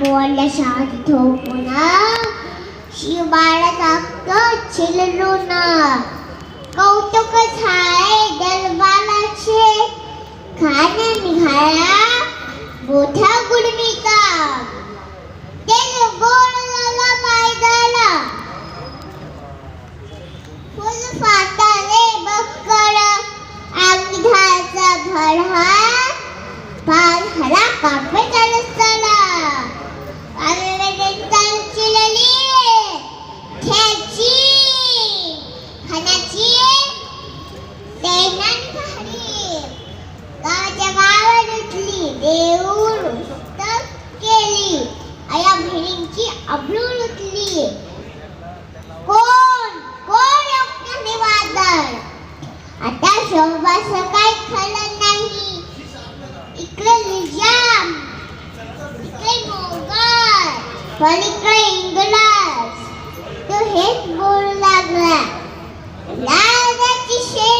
બોલ શાંતો પુના શિવ બાળક આપતો છિલરો ના કૌતુક થાય, દલવાલા છે. ખાને નિહાળા બોઠા ગુડમી કા તેને ગોળ લાલા પાઈ દાલા. ફૂલ કાપે ચાલસાલા अभिवृत्ती कोण? कोण योग्य वादळ आता शोभा सकाळी खाल्लं नाही. इकडे निजाम. इकडे मोगल. पण इकडे तो हेच बोलू लागला. लालाची शेर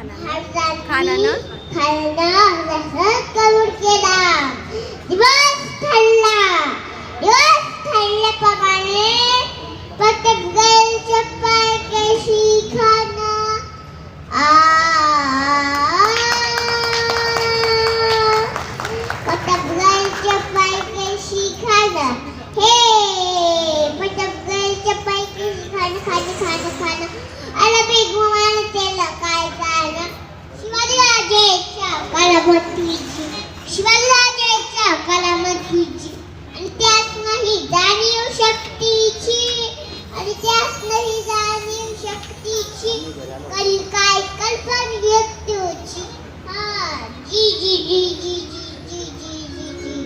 खानानं? खानानं? रसद कबूल केला दिवस ठरला. दिवस ठरल्याप्रमाणे पतंगलच्या पायकशी खाना आ पतंगलच्या पायकशी खाना हे पतंगलच्या पायकशी खाणं खाणं खाणं खाणं आला बेगुमान त्याला काय झालं शिवाजी राजाच्या कलामतीची शिवाजी राजाच्या कलामतीची आणि त्यात नाही जाणीव शक्तीची आणि त्यात नाही जाणीव शक्तीची कल काय कल्पना व्यक्तीची हा जी जी जी जी जी जी जी जी जी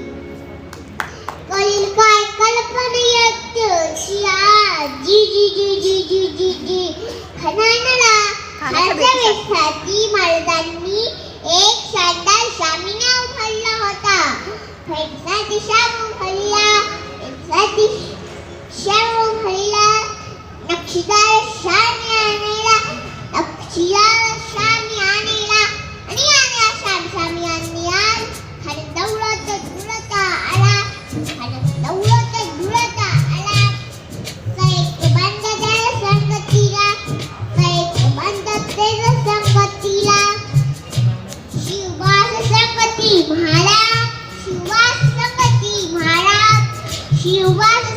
कळील काय कल्पना व्यक्तीची हा जी जी जी जी जी जी जी खनानला खानाच्या खालच्या भेटीसाठी. वेशाची महाराजांनी एक शानदार शामिना उघडला होता फैसा दिशा उघडला फैसा दिशा पक्षीदार शान आणला पक्षीदार आणला आणि आणला शान आणि आल खाली दौडत धुळत आला. खाली दौडत धुळत आला. कैक बंद त्याला संगतीला कैक बंद त्याला संगतीला. शिवास संगती महाराज. शिवास संगती महाराज. शिवास